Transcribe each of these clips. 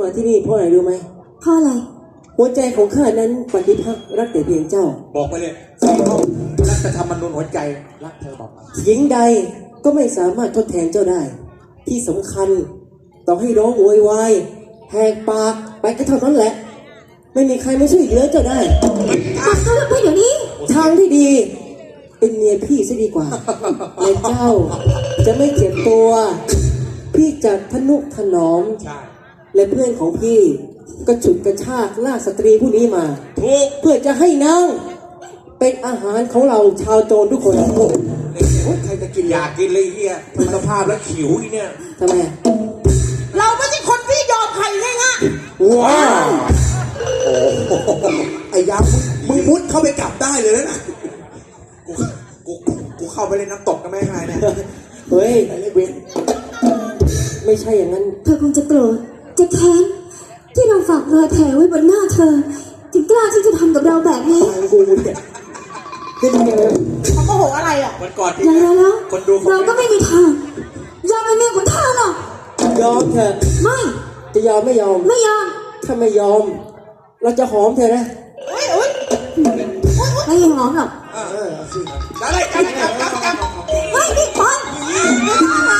มาที่นี่เพราะอะไรรู้ไหมเพราะอะไร หัวใจของข้านั้นปฏิพักษ์รักแต่เพียงเจ้า บอกไปเลยสี่ห้องรัฐธรรมนูญหัวใจรักเธอบอกมาหญิงใดก็ไม่สามารถทดแทนเจ้าได้ ที่สำคัญต่อให้ร้องโวยวายแหกปากไปก็เท่านั้นแหละ ไม่มีใครมาช่วยเหลือเจ้าได้ ตัดเขาลงไปเดี๋ยวนี้ ทางที่ดี เป็นเมียพี่ซะดีกว่าและเจ้าจะไม่เจ็บตัว พี่จะทนุถนอม ใช่ และเพื่อนของพี่ก็ฉุดกระชากลากสตรีผู้นี้มา ถูกเพื่อจะให้นางเป็นอาหารของเราชาวโจรทุกคน โอ้ยใครจะกินอยากกินเลยไอ้เฮียดูสภาพแล้วขิวอีเนี่ยทำไมเราไม่ใช่คนที่ยอมใครง่ายว้าวโอ้โหไอ้ยามมึงมุดเข้าไปกลับได้เลยนะ กูกูกูเข้าไปเล่นน้ำตกกันไม่ให้เนี่ยเฮ้ย ไอ้เล็กเว้น ไม่ใช่อย่างนั้น เธอคงจะโกรธ จะแค้นที่เราฝากรอยแผลไว้บนหน้าเธอ ถึงกล้าที่จะทำกับเราแบบนี้ทางกูเนี่ยขึ้นเยอะๆเขาโมโหอะไรอะวันก่อนที่แล้วแล้วคนดูเราก็ไม่มีทางยอมเป็นเมียของเธอหรอกยอมเถอะไม่จะยอมไม่ยอม ไม่ยอมถ้าไม่ยอม เราจะหอมเธอนะอุ้ยอุ้ยไม่หอมหรอกเออเออสิจับเลยจับจับจับจับไม่พี่พรไม่ทำน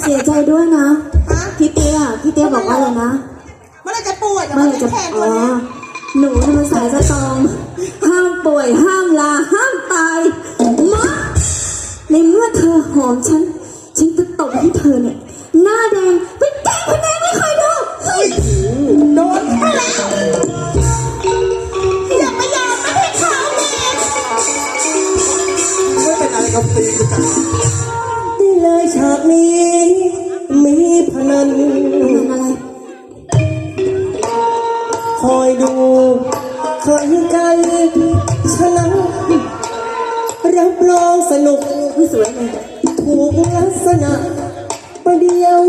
เสียใจด้วยนะพี่เตี้ยพี่เตี้ยบอกว่าอะไรนะ เมื่อไหร่จะป่วยจะเมื่อมาไหร่เป็จะนแผลอ๋ตัวอนี้หนูน่ะมันสายสตรอง ห้ามป่วย ห้ามลา ห้ามตายมาในเมื่อเธอหอมฉัน ฉันจะตบให้เธอเนี่ย หน้าแดงเป็นแดงเป็นแดงไม่เคยดูเฮ้ยโดนไปแล้วอย่าไม่ยอมไม่ให้เขาแม่ไม่เป็นอะไรกับตีกูจังนี่ เลยฉากนี้ มีพนันมันอะไรคอยดูใครกันชนะรับรองสนุกไม่สวยเลยถูกลักษณะประเดียว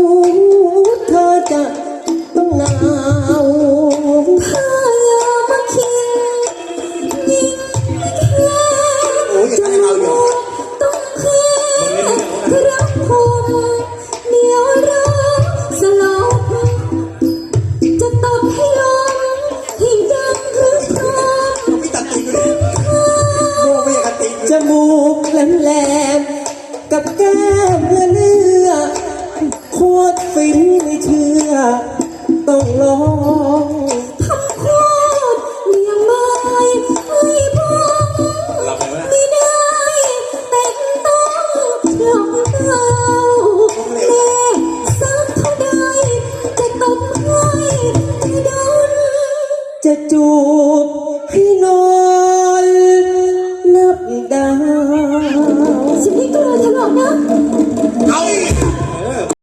จะตบให้ไดนจะจูบให้นอนนับดาวฉันไม่กลัวเธอหรอกนะ